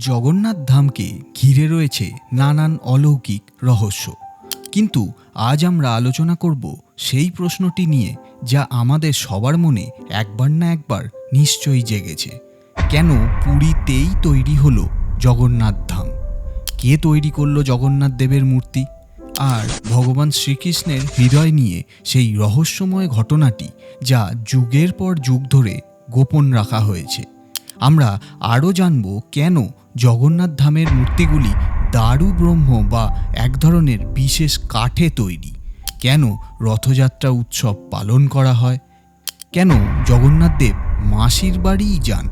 জগন্নাথ ধামকে ঘিরে রয়েছে নানান অলৌকিক রহস্য। কিন্তু আজ আমরা আলোচনা করব সেই প্রশ্নটি নিয়ে যা আমাদের সবার মনে একবার না একবার নিশ্চয়ই জেগেছে। কেন পুরীতেই তৈরি হলো জগন্নাথ ধাম? কে তৈরি করল জগন্নাথ দেবের মূর্তি? আর ভগবান শ্রীকৃষ্ণের হৃদয় নিয়ে সেই রহস্যময় ঘটনাটি যা যুগের পর যুগ ধরে গোপন রাখা হয়েছে। আমরা আরও জানব কেন জগন্নাথ ধামের মূর্তিগুলি দারু ব্রহ্ম বা এক ধরনের বিশেষ কাঠে তৈরি। কেন রথযাত্রা উৎসব পালন করা হয়? কেন জগন্নাথ দেব মাসির বাড়িই যান?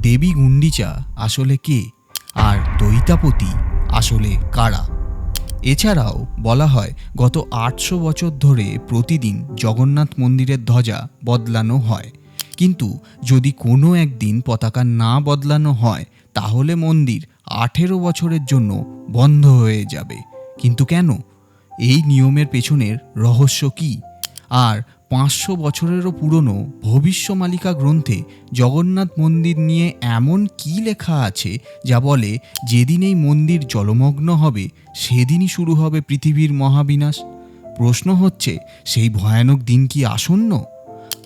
দেবী গুন্ডিচা আসলে কে? আর দৈতাপতি আসলে কারা? এছাড়াও বলা হয়, গত আটশো বছর ধরে প্রতিদিন জগন্নাথ মন্দিরের ধ্বজা বদলানো হয়। কিন্তু যদি কোনো একদিন পতাকা না বদলানো হয় তাহলে মন্দির আঠেরো বছরের জন্য বন্ধ হয়ে যাবে। কিন্তু কেন? এই নিয়মের পেছনের রহস্য কি? আর পাঁচশো বছরেরও পুরনো ভবিষ্যমালিকা গ্রন্থে জগন্নাথ মন্দির নিয়ে এমন কি লেখা আছে যা বলে, যেদিন এই মন্দির জলমগ্ন হবে, সেদিনই শুরু হবে পৃথিবীর মহাবিনাশ প্রশ্ন হচ্ছে, সেই ভয়ানক দিন কি আসন্ন?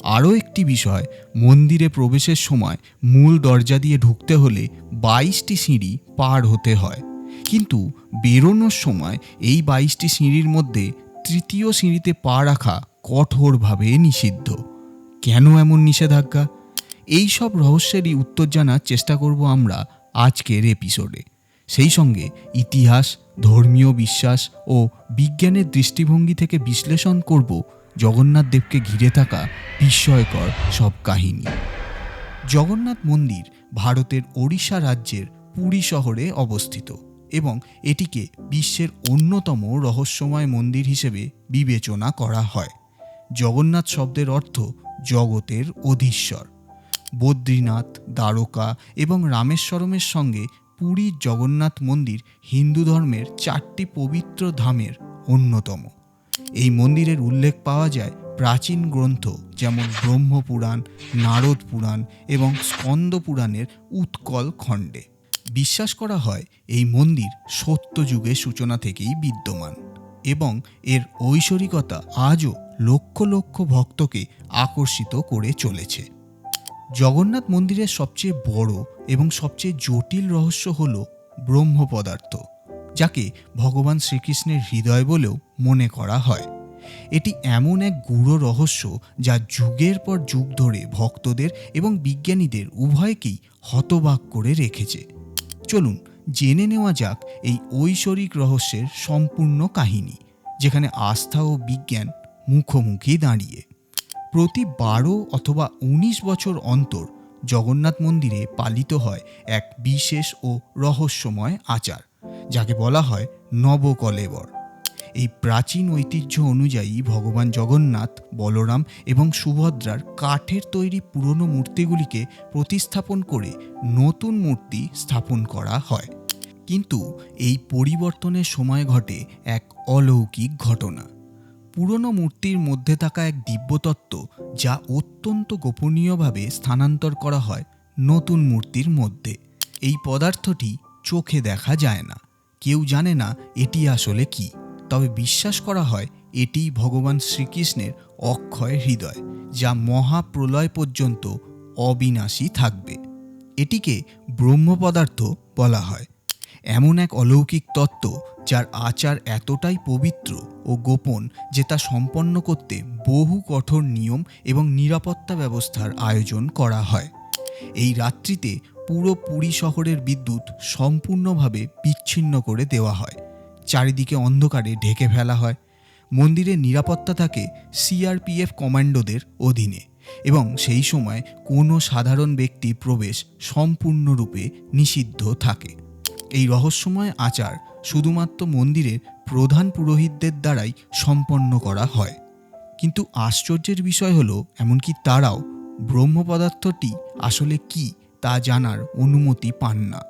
আরও একটি বিষয়, মন্দিরে প্রবেশের সময় মূল দরজা দিয়ে ঢুকতে হলে বাইশটি সিঁড়ি পার হতে হয়। কিন্তু বেরোনোর সময় এই বাইশটি সিঁড়ির মধ্যে তৃতীয় সিঁড়িতে পা রাখা কঠোরভাবে নিষিদ্ধ। কেন এমন নিষেধাজ্ঞা? এই সব রহস্যেরই উত্তর জানার চেষ্টা করব আমরা আজকের এপিসোডে। সেই সঙ্গে ইতিহাস, ধর্মীয় বিশ্বাস ও বিজ্ঞানের দৃষ্টিভঙ্গি থেকে বিশ্লেষণ করব জগন্নাথ দেবকে ঘিরে থাকা বিস্ময়কর সব কাহিনী। জগন্নাথ মন্দির ভারতের ওড়িশা রাজ্যের পুরী শহরে অবস্থিত এবং এটিকে বিশ্বের অন্যতম রহস্যময় মন্দির হিসেবে বিবেচনা করা হয়। জগন্নাথ শব্দের অর্থ জগতের অধীশ্বর। বদ্রীনাথ, দ্বারকা এবং রামেশ্বরমের সঙ্গে পুরীর জগন্নাথ মন্দির হিন্দু ধর্মের চারটি পবিত্র ধামের অন্যতম। এই মন্দিরের উল্লেখ পাওয়া যায় প্রাচীন গ্রন্থ যেমন ব্রহ্মপুরাণ নারদ পুরাণ এবং স্কন্দ পুরাণের উৎকল খণ্ডে। বিশ্বাস করা হয় এই মন্দির সত্য যুগের সূচনা থেকেই বিদ্যমান এবং এর ঐশ্বরিকতা আজও লক্ষ লক্ষ ভক্তকে আকর্ষিত করে চলেছে। জগন্নাথ মন্দিরের সবচেয়ে বড় এবং সবচেয়ে জটিল রহস্য হল ব্রহ্ম পদার্থ যাকে ভগবান শ্রীকৃষ্ণের হৃদয় বলেও মনে করা হয়। এটি এমন এক গূঢ় রহস্য যা যুগের পর যুগ ধরে ভক্তদের এবং বিজ্ঞানীদের উভয়কেই হতবাক করে রেখেছে। চলুন জেনে নেওয়া যাক এই ঐশ্বরিক রহস্যের সম্পূর্ণ কাহিনী, যেখানে আস্থা ও বিজ্ঞান মুখোমুখি দাঁড়িয়ে। প্রতি বারো অথবা ১৯ বছর অন্তর জগন্নাথ মন্দিরে পালিত হয় এক বিশেষ ও রহস্যময় আচার। যাকে বলা হয় নবকলেবর। এই প্রাচীন ঐতিহ্য অনুযায়ী ভগবান জগন্নাথ, বলরাম এবং সুভদ্রার কাঠের তৈরি পুরনো মূর্তিগুলিকে প্রতিস্থাপন করে নতুন মূর্তি স্থাপন করা হয়। কিন্তু এই পরিবর্তনের সময় ঘটে এক অলৌকিক ঘটনা। পুরনো মূর্তির মধ্যে থাকা এক দিব্যতত্ত্ব যা অত্যন্ত গোপনীয়ভাবে স্থানান্তর করা হয় নতুন মূর্তির মধ্যে। এই পদার্থটি চোখে দেখা যায় না। কেউ জানে না এটি আসলে কি। তবে বিশ্বাস করা হয় এটি ভগবান শ্রীকৃষ্ণের অক্ষয় হৃদয়, যা মহাপ্রলয় পর্যন্ত অবিনাশী থাকবে। এটিকে ব্রহ্ম পদার্থ বলা হয়। এমন এক অলৌকিক তত্ত্ব, যার আচার এতটাই পবিত্র ও গোপন যে তা সম্পন্ন করতে বহু কঠোর নিয়ম এবং নিরাপত্তা ব্যবস্থার আয়োজন করা হয়। এই রাত্রিতে পুরো পুরী শহরের বিদ্যুৎ সম্পূর্ণভাবে বিচ্ছিন্ন করে দেওয়া হয়। চারিদিকে অন্ধকারে ঢেকে ফেলা হয়। মন্দিরের নিরাপত্তা থাকে সিআরপিএফ কমান্ডোদের অধীনে এবং সেই সময় কোনো সাধারণ ব্যক্তি প্রবেশ সম্পূর্ণরূপে নিষিদ্ধ থাকে। এই রহস্যময় আচার শুধুমাত্র মন্দিরের প্রধান পুরোহিতদের দ্বারাই সম্পন্ন করা হয়। কিন্তু আশ্চর্যের বিষয় হলো, এমনকি তারাও ব্রহ্ম পদার্থটি আসলে কি? তা জানার অনুমতি পান না।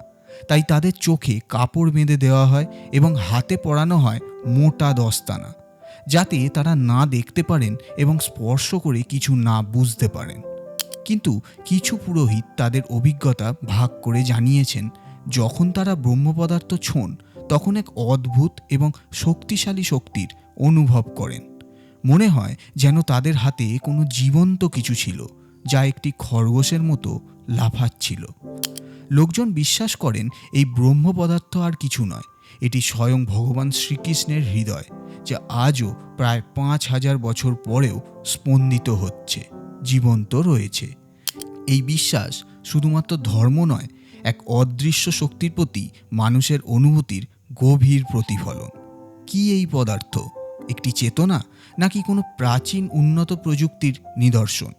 তাই তাদের চোখে কাপড় বেঁধে দেওয়া হয় এবং হাতে পরানো হয় মোটা দস্তানা, যাতে তারা না দেখতে পারেন এবং স্পর্শ করে কিছু না বুঝতে পারেন। কিন্তু কিছু পুরোহিত তাদের অভিজ্ঞতা ভাগ করে জানিয়েছেন, যখন তারা ব্রহ্ম পদার্থ ছোঁন, তখন এক অদ্ভুত এবং শক্তিশালী শক্তির অনুভব করেন। মনে হয় যেন তাদের হাতে কোনো জীবন্ত কিছু ছিল, যা একটি খরগোশের মতো লাফাচ্ছিল। লোকজন বিশ্বাস করেন এই ব্রহ্ম পদার্থ আর কিছু নয়, এটি স্বয়ং ভগবান শ্রীকৃষ্ণের হৃদয়, যা আজও প্রায় পাঁচ হাজার বছর পরেও স্পন্দিত হচ্ছে, জীবন্ত রয়েছে। এই বিশ্বাস শুধুমাত্র ধর্ম নয়, এক অদৃশ্য শক্তির প্রতি মানুষের অনুভূতির গভীর প্রতিফলন। কি এই পদার্থ? একটি চেতনা? নাকি কোনো প্রাচীন উন্নত প্রযুক্তির নিদর্শন?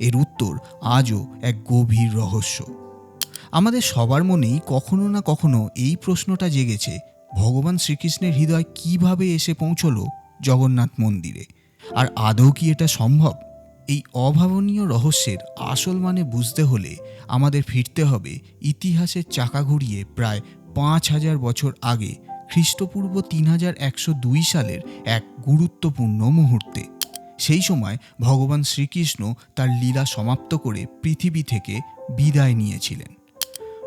এর উত্তর আজও এক গভীর রহস্য। আমাদের সবার মনেই কখনো না কখনো এই প্রশ্নটা জেগেছে, ভগবান শ্রীকৃষ্ণের হৃদয় কীভাবে এসে পৌঁছলো জগন্নাথ মন্দিরে? আর আদৌ কি এটা সম্ভব? এই অভাবনীয় রহস্যের আসল মানে বুঝতে হলে আমাদের ফিরতে হবে ইতিহাসের চাকা ঘুরিয়ে প্রায় পাঁচ হাজার বছর আগে খ্রিস্টপূর্ব তিন হাজার একশো দুই সালের এক গুরুত্বপূর্ণ মুহূর্তে। সেই সময় ভগবান শ্রীকৃষ্ণ তার লীলা সমাপ্ত করে পৃথিবী থেকে বিদায় নিয়েছিলেন।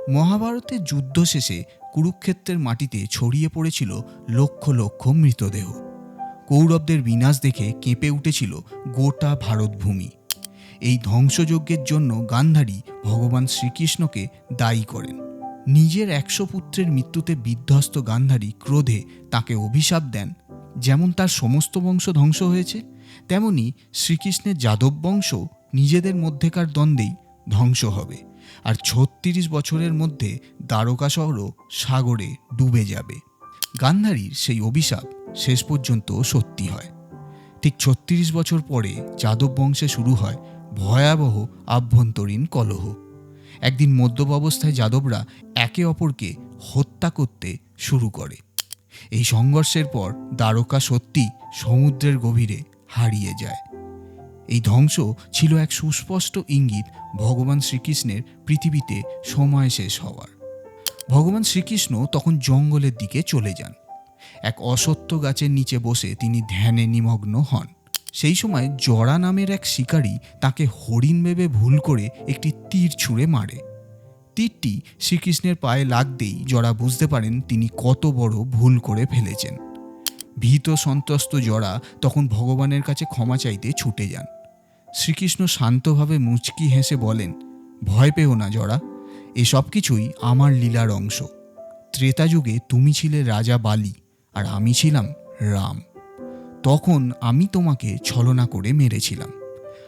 মহাভারতের যুদ্ধ শেষে কুরুক্ষেত্রের মাটিতে ছড়িয়ে পড়েছিল লক্ষ লক্ষ মৃতদেহ। কৌরবদের বিনাশ দেখে কেঁপে উঠেছিল গোটা ভারতভূমি। এই ধ্বংসযজ্ঞের জন্য গান্ধারী ভগবান শ্রীকৃষ্ণকে দায়ী করেন। নিজের একশো পুত্রের মৃত্যুতে বিধ্বস্ত গান্ধারী ক্রোধে তাকে অভিশাপ দেন, যেমন তার সমস্ত বংশ ধ্বংস হয়েছে। তেমনি শ্রীকৃষ্ণের যাদব বংশ নিজেদের মধ্যেকার দ্বন্দ্বেই ধ্বংস হবে। আর ছত্রিশ বছরের মধ্যে দ্বারকা শহরও সাগরে ডুবে যাবে। গান্ধারীর সেই অভিশাপ শেষ পর্যন্ত সত্যি হয়। ঠিক ছত্রিশ বছর পরে যাদব বংশে শুরু হয় ভয়াবহ আভ্যন্তরীণ কলহ। একদিন মদ্যপ অবস্থায় যাদবরা একে অপরকে হত্যা করতে শুরু করে। এই সংঘর্ষের পর দ্বারকা সত্যি সমুদ্রের গভীরে হারিয়ে যায়। এই ধ্বংস ছিল এক সুস্পষ্ট ইঙ্গিত ভগবান শ্রীকৃষ্ণের পৃথিবীতে সময় শেষ হওয়ার। ভগবান শ্রীকৃষ্ণ তখন জঙ্গলের দিকে চলে যান। এক অসত্য গাছের নিচে বসে তিনি ধ্যানে নিমগ্ন হন। সেই সময় জরা নামের এক শিকারী তাকে হরিণ ভেবে ভুল করে একটি তীর ছুঁড়ে মারে। তীরটি শ্রীকৃষ্ণের পায়ে লাগতেই জরা বুঝতে পারেন তিনি কত বড় ভুল করে ফেলেছেন। ভীত সন্ত্রস্ত জরা তখন ভগবানের কাছে ক্ষমা চাইতে ছুটে যান। শ্রীকৃষ্ণ শান্তভাবে মুচকি হেসে বলেন, ভয় পেও না জরা এসব কিছুই আমার লীলার অংশ। ত্রেতা যুগে তুমি ছিলে রাজা বালি আর আমি ছিলাম রাম। তখন আমি তোমাকে ছলনা করে মেরেছিলাম।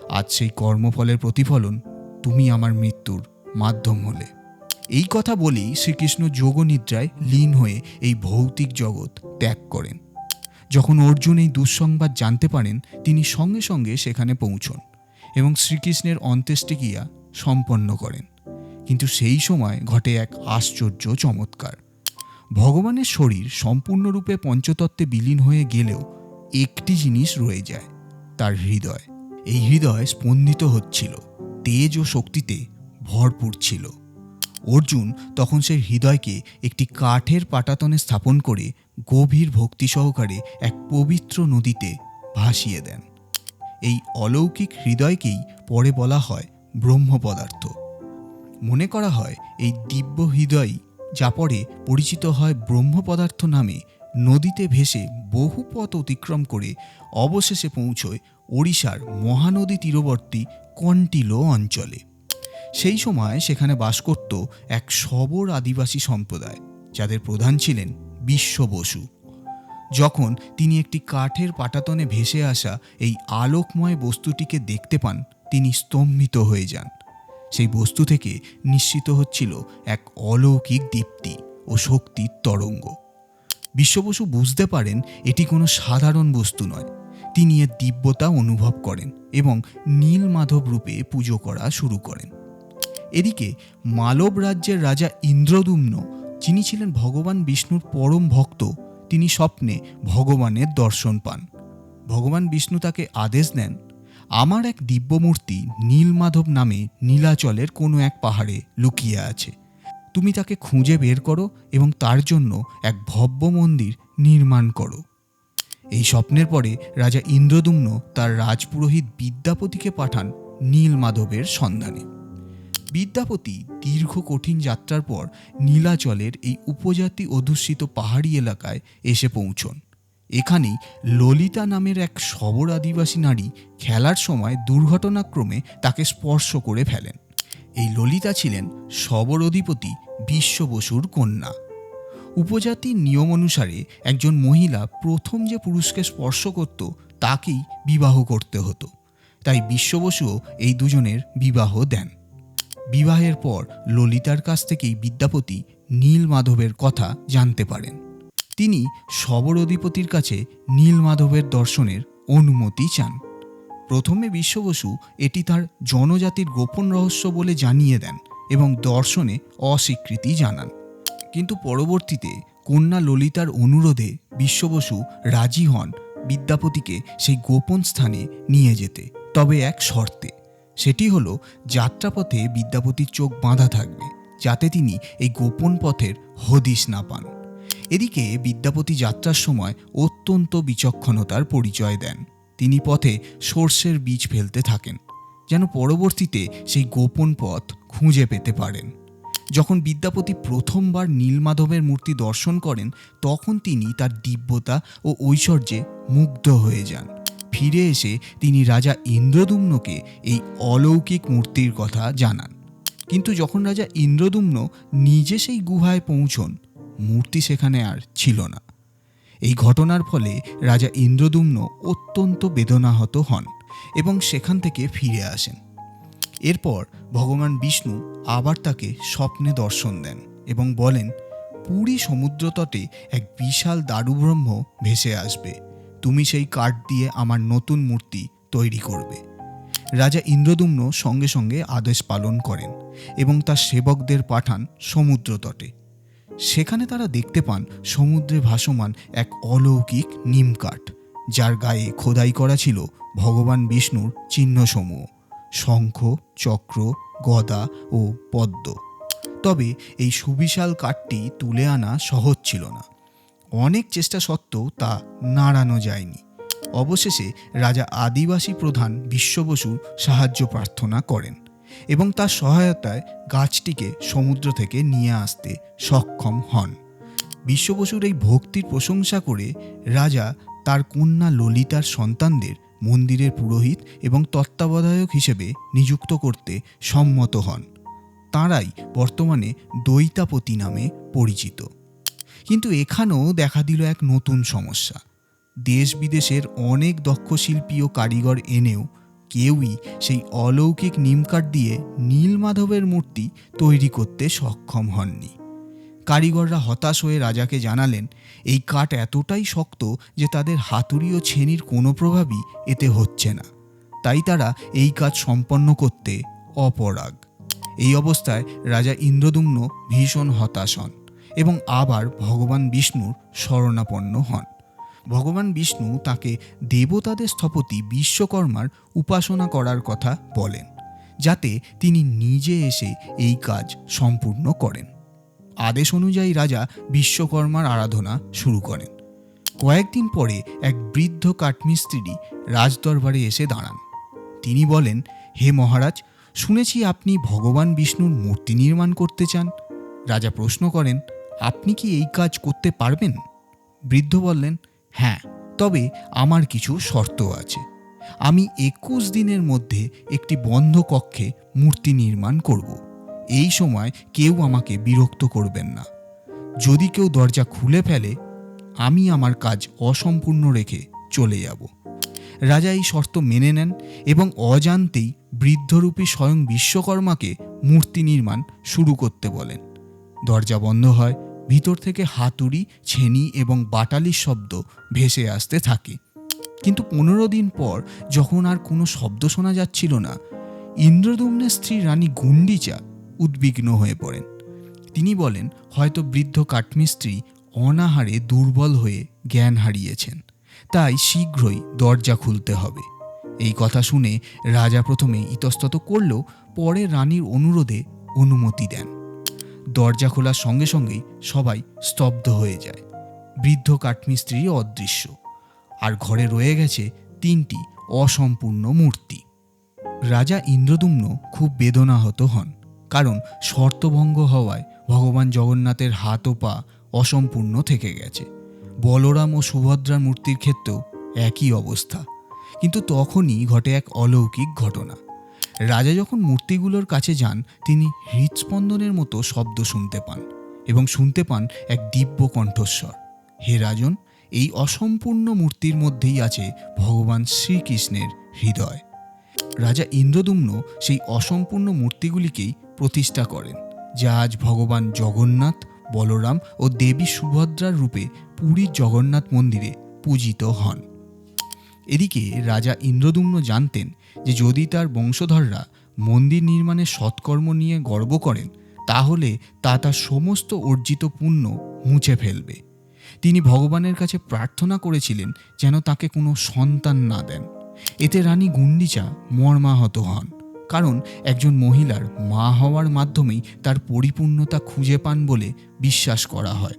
আজ সেই কর্মফলের প্রতিফলন তুমি আমার মৃত্যুর মাধ্যম হলে। এই কথা বলেই শ্রীকৃষ্ণ যোগনিদ্রায় লীন হয়ে এই ভৌতিক জগৎ ত্যাগ করেন। যখন অর্জুন এই দুঃসংবাদ জানতে পারেন, তিনি সঙ্গে সঙ্গে সেখানে পৌঁছন এবং শ্রীকৃষ্ণের অন্ত্যেষ্টিক্রিয়া সম্পন্ন করেন। কিন্তু সেই সময় ঘটে এক আশ্চর্য চমৎকার। ভগবানের শরীর সম্পূর্ণরূপে পঞ্চতত্ত্বে বিলীন হয়ে গেলেও একটি জিনিস রয়ে যায়, তার হৃদয়। এই হৃদয় স্পন্দিত হচ্ছিল, তেজ ও শক্তিতে ভরপুর ছিল। অর্জুন তখন সেই হৃদয়কে একটি কাঠের পাটাতনে স্থাপন করে গভীর ভক্তি সহকারে এক পবিত্র নদীতে ভাসিয়ে দেন। এই অলৌকিক হৃদয়কেই পরে বলা হয় ব্রহ্ম পদার্থ। মনে করা হয় এই দিব্য হৃদয়ই যা পরে পরিচিত হয় ব্রহ্ম পদার্থ নামে নদীতে ভেসে বহু পথ অতিক্রম করে অবশেষে পৌঁছয় ওড়িশার মহানদী তীরবর্তী কন্টিলো অঞ্চলে। সেই সময় সেখানে বাস করত এক সবর আদিবাসী সম্প্রদায়, যাদের প্রধান ছিলেন বিশ্ব বসু। যখন তিনি একটি কাঠের পাটাতনে ভেসে আসা এই আলোকময় বস্তুটিকে দেখতে পান, তিনি স্তম্ভিত হয়ে যান। সেই বস্তু থেকে নিশ্চিত হচ্ছিল এক অলৌকিক দীপ্তি ও শক্তির তরঙ্গ। বিশ্ববসু বুঝতে পারেন এটি কোনো সাধারণ বস্তু নয়। তিনি এর দিব্যতা অনুভব করেন এবং নীল মাধব রূপে পুজো করা শুরু করেন। এদিকে মালব রাজ্যের রাজা ইন্দ্রদুম্ন যিনি ছিলেন ভগবান বিষ্ণুর পরম ভক্ত, তিনি স্বপ্নে ভগবানের দর্শন পান। ভগবান বিষ্ণু তাকে আদেশ দেন, আমার এক দিব্যমূর্তি নীলমাধব নামে নীলাচলের কোনো এক পাহাড়ে লুকিয়ে আছে। তুমি তাকে খুঁজে বের করো এবং তার জন্য এক ভব্য মন্দির নির্মাণ করো। এই স্বপ্নের পরে রাজা ইন্দ্রদুম্ন তার রাজপুরোহিত বিদ্যাপতিকে পাঠান নীলমাধবের সন্ধানে। বিদ্যাপতি দীর্ঘ কঠিন যাত্রার পর নীলাচলের এই উপজাতি অধ্যুষিত পাহাড়ি এলাকায় এসে পৌঁছন। এখানেই ললিতা নামের এক শবর আদিবাসী নারী খেলার সময় দুর্ঘটনাক্রমে তাকে স্পর্শ করে ফেলেন। এই ললিতা ছিলেন শবর অধিপতি বিশ্ব বসুর কন্যা। উপজাতির নিয়ম অনুসারে একজন মহিলা প্রথম যে পুরুষকে স্পর্শ করত, তাকেই বিবাহ করতে হতো। তাই বিশ্ব বসুও এই দুজনের বিবাহ দেন। বিবাহের পর ললিতার কাছ থেকেই বিদ্যাপতি নীল মাধবের কথা জানতে পারেন। তিনি শবর অধিপতির কাছে নীল মাধবের দর্শনের অনুমতি চান। প্রথমে বিশ্ববসু এটি তার জনজাতির গোপন রহস্য বলে জানিয়ে দেন এবং দর্শনে অস্বীকৃতি জানান। কিন্তু পরবর্তীতে কন্যা ললিতার অনুরোধে বিশ্ববসু রাজি হন বিদ্যাপতিকে সেই গোপন স্থানে নিয়ে যেতে, তবে এক শর্তে। সেটি হলো যাত্রাপথে বিদ্যাপতির চোখ বাঁধা থাকবে, যাতে তিনি এই গোপন পথের হদিশ না পান। এদিকে বিদ্যাপতি যাত্রার সময় অত্যন্ত বিচক্ষণতার পরিচয় দেন। তিনি পথে সর্ষের বীজ ফেলতে থাকেন, যেন পরবর্তীতে সেই গোপন পথ খুঁজে পেতে পারেন। যখন বিদ্যাপতি প্রথমবার নীলমাধবের মূর্তি দর্শন করেন, তখন তিনি তার দিব্যতা ও ঐশ্বর্যে মুগ্ধ হয়ে যান। ফিরে এসে তিনি রাজা ইন্দ্রদুম্নকে এই অলৌকিক মূর্তির কথা জানান। কিন্তু যখন রাজা ইন্দ্রদুম্ন নিজে সেই গুহায় পৌঁছন, মূর্তি সেখানে আর ছিল না। এই ঘটনার ফলে রাজা ইন্দ্রদুম্ন অত্যন্ত বেদনাহত হন এবং সেখান থেকে ফিরে আসেন। এরপর ভগবান বিষ্ণু আবার তাকে স্বপ্নে দর্শন দেন এবং বলেন, পুরী সমুদ্রতটে এক বিশাল দারুব্রহ্ম ভেসে আসবে। তুমি সেই কাঠ দিয়ে আমার নতুন মূর্তি তৈরি করবে। রাজা ইন্দ্রদুম্ন সঙ্গে সঙ্গে আদেশ পালন করেন এবং তার সেবকদের পাঠান সমুদ্র তটে। সেখানে তারা দেখতে পান সমুদ্রে ভাসমান এক অলৌকিক নিমকাঠ যার গায়ে খোদাই করা ছিল ভগবান বিষ্ণুর চিহ্নসমূহ, শঙ্খ, চক্র, গদা ও পদ্ম। তবে এই সুবিশাল কাঠটি তুলে আনা সহজ ছিল না। অনেক চেষ্টা সত্ত্বেও তা নাড়ানো যায়নি। অবশেষে রাজা আদিবাসী প্রধান বিশ্ববসু সাহায্য প্রার্থনা করেন এবং তার সহায়তায় গাছটিকে সমুদ্র থেকে নিয়ে আসতে সক্ষম হন। বিশ্ববসুর এই ভক্তির প্রশংসা করে রাজা তার কন্যা ললিতার সন্তানদের মন্দিরের পুরোহিত এবং তত্ত্বাবধায়ক হিসেবে নিযুক্ত করতে সম্মত হন। তাঁরাই বর্তমানে দৈতাপতি নামে পরিচিত। কিন্তু এখানেও দেখা দিল এক নতুন সমস্যা। দেশ বিদেশের অনেক দক্ষ শিল্পী ও কারিগর এনেও কেউই সেই অলৌকিক নিমকাঠ দিয়ে নীলমাধবের মূর্তি তৈরি করতে সক্ষম হননি। কারিগররা হতাশ হয়ে রাজাকে জানালেন, এই কাঠ এতটাই শক্ত যে তাদের হাতুড়ি ও ছেনির কোনো প্রভাবই এতে হচ্ছে না। তাই তারা এই কাজ সম্পন্ন করতে অপরাগ। এই অবস্থায় রাজা ইন্দ্রদুম্ন ভীষণ হতাশ হন। এবং আবার ভগবান বিষ্ণুর শরণাপন্ন হন। ভগবান বিষ্ণু তাকে দেবতাদের স্থপতি বিশ্বকর্মার উপাসনা করার কথা বলেন, যাতে তিনি নিজে এসে এই কাজ সম্পূর্ণ করেন। আদেশ অনুযায়ী রাজা বিশ্বকর্মার আরাধনা শুরু করেন। কয়েকদিন পরে এক বৃদ্ধ কাঠমিস্ত্রি রাজদরবারে এসে দাঁড়ান। তিনি বলেন, হে মহারাজ, শুনেছি আপনি ভগবান বিষ্ণুর মূর্তি নির্মাণ করতে চান। রাজা প্রশ্ন করেন আপনি কি এই কাজ করতে পারবেন? বৃদ্ধ বললেন হ্যাঁ তবে আমার কিছু শর্ত আছে। আমি একুশ দিনের মধ্যে একটি বন্ধ কক্ষে মূর্তি নির্মাণ করব। এই সময় কেউ আমাকে বিরক্ত করবেন না। যদি কেউ দরজা খুলে ফেলে, আমি আমার কাজ অসম্পূর্ণ রেখে চলে যাব। রাজা এই শর্ত মেনে নেন এবং অজান্তেই বৃদ্ধরূপী স্বয়ং বিশ্বকর্মাকে মূর্তি নির্মাণ শুরু করতে বলেন। দরজা বন্ধ হয় ভিতর থেকে হাতুড়ি, ছেনি এবং বাটালির শব্দ ভেসে আসতে থাকে। কিন্তু পনেরো দিন পর যখন আর কোনো শব্দ শোনা যাচ্ছিল না, ইন্দ্রদুম্নের স্ত্রী রানী গুন্ডিচা উদ্বিগ্ন হয়ে পড়েন। তিনি বলেন, হয়তো বৃদ্ধ কাঠমিস্ত্রি অনাহারে দুর্বল হয়ে জ্ঞান হারিয়েছেন। তাই শীঘ্রই দরজা খুলতে হবে। এই কথা শুনে রাজা প্রথমে ইতস্তত করলেও পরে রানীর অনুরোধে অনুমতি দেন। দরজা খোলার সঙ্গে সঙ্গেই সবাই স্তব্ধ হয়ে যায়। বৃদ্ধ কাঠমিস্ত্রি অদৃশ্য। আর ঘরে রয়ে গেছে তিনটি অসম্পূর্ণ মূর্তি। রাজা ইন্দ্রদুম্ন খুব বেদনাহত হন, কারণ শর্তভঙ্গ হওয়ায় ভগবান জগন্নাথের হাত ও পা অসম্পূর্ণ থেকে গেছে। বলরাম ও সুভদ্রার মূর্তির ক্ষেত্রেও একই অবস্থা। কিন্তু তখনই ঘটে এক অলৌকিক ঘটনা। রাজা যখন মূর্তিগুলোর কাছে যান, তিনি হৃদস্পন্দনের মতো শব্দ শুনতে পান এবং শুনতে পান এক দিব্য কণ্ঠস্বর। হে রাজন, এই অসম্পূর্ণ মূর্তির মধ্যেই আছে ভগবান শ্রীকৃষ্ণের হৃদয়। রাজা ইন্দ্রদুম্ন সেই অসম্পূর্ণ মূর্তিগুলিকেই প্রতিষ্ঠা করেন, যা আজ ভগবান জগন্নাথ, বলরাম ও দেবী সুভদ্রার রূপে পুরীর জগন্নাথ মন্দিরে পূজিত হন। এদিকে রাজা ইন্দ্রদুম্ন জানতেন যে যদি তার বংশধররা মন্দির নির্মাণে সৎকর্ম নিয়ে গর্ব করেন, তাহলে তা তার সমস্ত অর্জিত পুণ্য মুছে ফেলবে। তিনি ভগবানের কাছে প্রার্থনা করেছিলেন যেন তাকে কোনো সন্তান না দেন। এতে রানী গুন্ডিচা মর্মাহত হন, কারণ একজন মহিলার মা হওয়ার মাধ্যমেই তার পরিপূর্ণতা খুঁজে পান বলে বিশ্বাস করা হয়।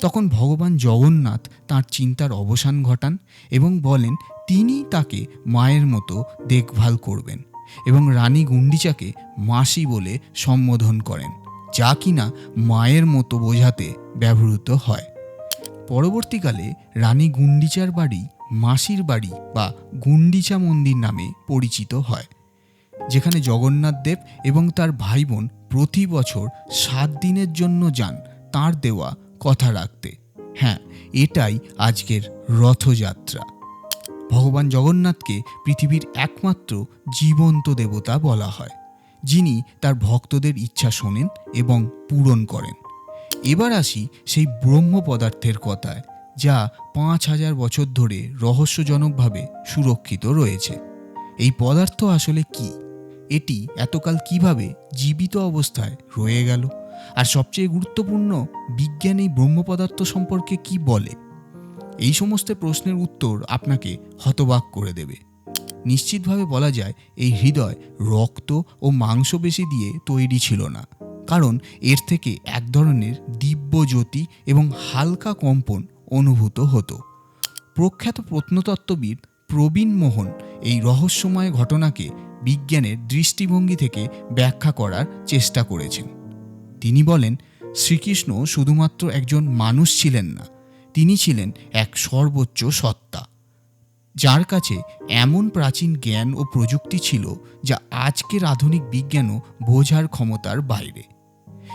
তখন ভগবান জগন্নাথ তার চিন্তার অবসান ঘটান এবং বলেন তিনি তাকে মায়ের মতো দেখভাল করবেন এবং রানী গুন্ডিচাকে মাসি বলে সম্বোধন করেন, যা কিনা মায়ের মতো বোঝাতে ব্যবহৃত হয়। পরবর্তীকালে রানী গুন্ডিচার বাড়ি মাসির বাড়ি বা গুন্ডিচা মন্দির নামে পরিচিত হয়, যেখানে জগন্নাথ দেব এবং তার ভাই বোন প্রতি বছর সাত দিনের জন্য যান তার দেওয়া কথা রাখতে। হ্যাঁ এটাই আজকের রথযাত্রা। ভগবান জগন্নাথকে পৃথিবীর একমাত্র জীবন্ত দেবতা বলা হয়, যিনি তার ভক্তদের ইচ্ছা শোনেন এবং পূরণ করেন। এবার আসি সেই ব্রহ্ম পদার্থের কথায়, যা পাঁচ হাজার বছর ধরে রহস্যজনকভাবে সুরক্ষিত রয়েছে। এই পদার্থ আসলে কি? এটি এতকাল কীভাবে জীবিত অবস্থায় রয়ে গেল? আর সবচেয়ে গুরুত্বপূর্ণ, বিজ্ঞান এই ব্রহ্ম পদার্থ সম্পর্কে কি বলে? এই সমস্ত প্রশ্নের উত্তর আপনাকে হতবাক করে দেবে। নিশ্চিতভাবে বলা যায়, এই হৃদয় রক্ত ও মাংসপেশি দিয়ে তৈরি ছিল না। কারণ এর থেকে এক ধরনের দিব্য জ্যোতি এবং হালকা কম্পন অনুভূত হতো। প্রখ্যাত প্রত্নতত্ত্ববিদ প্রবীণ মোহন এই রহস্যময় ঘটনাকে বিজ্ঞানের দৃষ্টিভঙ্গি থেকে ব্যাখ্যা করার চেষ্টা করেছেন। তিনি বলেন, শ্রীকৃষ্ণ শুধুমাত্র একজন মানুষ ছিলেন না তিনি ছিলেন এক সর্বোচ্চ সত্তা, যার কাছে এমন প্রাচীন জ্ঞান ও প্রযুক্তি ছিল যা আজকের আধুনিক বিজ্ঞানও বোঝার ক্ষমতার বাইরে।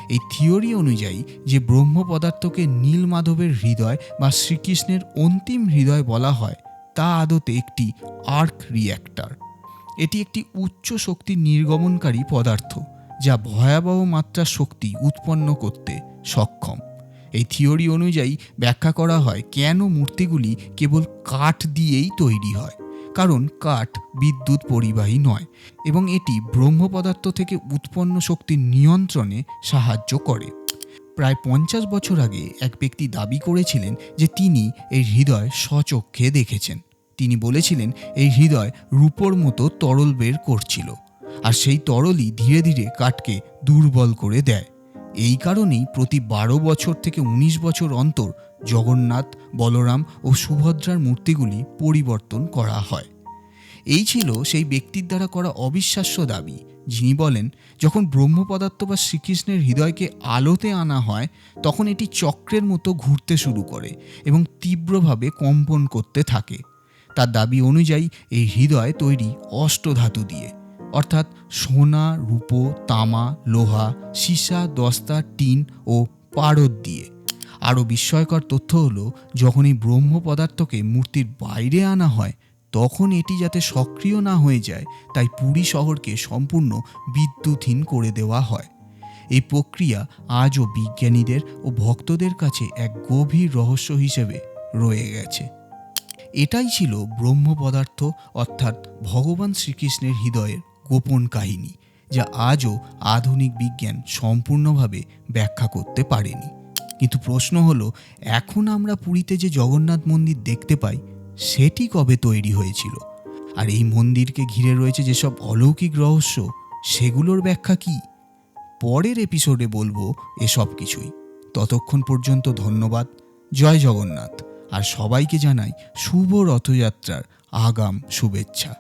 এই থিওরি অনুযায়ী যে ব্রহ্ম পদার্থকে নীল মাধবের হৃদয় বা শ্রীকৃষ্ণের অন্তিম হৃদয় বলা হয়, তা আদতে একটি আর্ক রিয়্যাক্টর এটি একটি উচ্চ শক্তি নির্গমনকারী পদার্থ, যা ভয়াবহ মাত্রার শক্তি উৎপন্ন করতে সক্ষম। এই থিওরি অনুযায়ী ব্যাখ্যা করা হয় কেন মূর্তিগুলি কেবল কাঠ দিয়েই তৈরি হয়। কারণ কাঠ বিদ্যুৎ পরিবাহী নয় এবং এটি ব্রহ্ম পদার্থ থেকে উৎপন্ন শক্তির নিয়ন্ত্রণে সাহায্য করে। প্রায় পঞ্চাশ বছর আগে এক ব্যক্তি দাবি করেছিলেন যে তিনি এই হৃদয় স্বচক্ষে দেখেছেন। তিনি বলেছিলেন, এই হৃদয় রূপোর মতো তরল বের করছিল, আর সেই তরলই ধীরে ধীরে কাঠকে দুর্বল করে দেয়। এই কারণেই প্রতি বারো বছর থেকে ১৯ বছর অন্তর জগন্নাথ, বলরাম ও সুভদ্রার মূর্তিগুলি পরিবর্তন করা হয়। এই ছিল সেই ব্যক্তির দ্বারা করা অবিশ্বাস্য দাবি। যিনি বলেন, যখন ব্রহ্মপদার্থ বা শ্রীকৃষ্ণের হৃদয়কে আলোতে আনা হয়, তখন এটি চক্রের মতো ঘুরতে শুরু করে এবং তীব্রভাবে কম্পন করতে থাকে। তার দাবি অনুযায়ী এই হৃদয় তৈরি অষ্টধাতু দিয়ে। অর্থাৎ সোনা, রূপো, তামা, লোহা, সীসা, দস্তা, টিন ও পারদ দিয়ে। আরও বিস্ময়কর তথ্য হলো, যখন এই ব্রহ্ম পদার্থকে মূর্তির বাইরে আনা হয়, তখন এটি যাতে সক্রিয় না হয়ে যায়, তাই পুরী শহরকে সম্পূর্ণ বিদ্যুৎহীন করে দেওয়া হয়। এই প্রক্রিয়া আজও বিজ্ঞানীদের ও ভক্তদের কাছে এক গভীর রহস্য হিসেবে রয়ে গেছে। এটাই ছিল ব্রহ্ম পদার্থ, অর্থাৎ ভগবান শ্রীকৃষ্ণের হৃদয়ের গোপন কাহিনী, যা আজও আধুনিক বিজ্ঞান সম্পূর্ণভাবে ব্যাখ্যা করতে পারেনি। কিন্তু প্রশ্ন হলো, এখন আমরা পুরীতে যে জগন্নাথ মন্দির দেখতে পাই, সেটি কবে তৈরি হয়েছিল? আর এই মন্দিরকে ঘিরে রয়েছে যেসব অলৌকিক রহস্য, সেগুলোর ব্যাখ্যা কি? পরের এপিসোডে বলব এসব কিছুই। ততক্ষণ পর্যন্ত ধন্যবাদ। জয় জগন্নাথ। আর সবাইকে জানাই শুভ রথযাত্রার আগাম শুভেচ্ছা।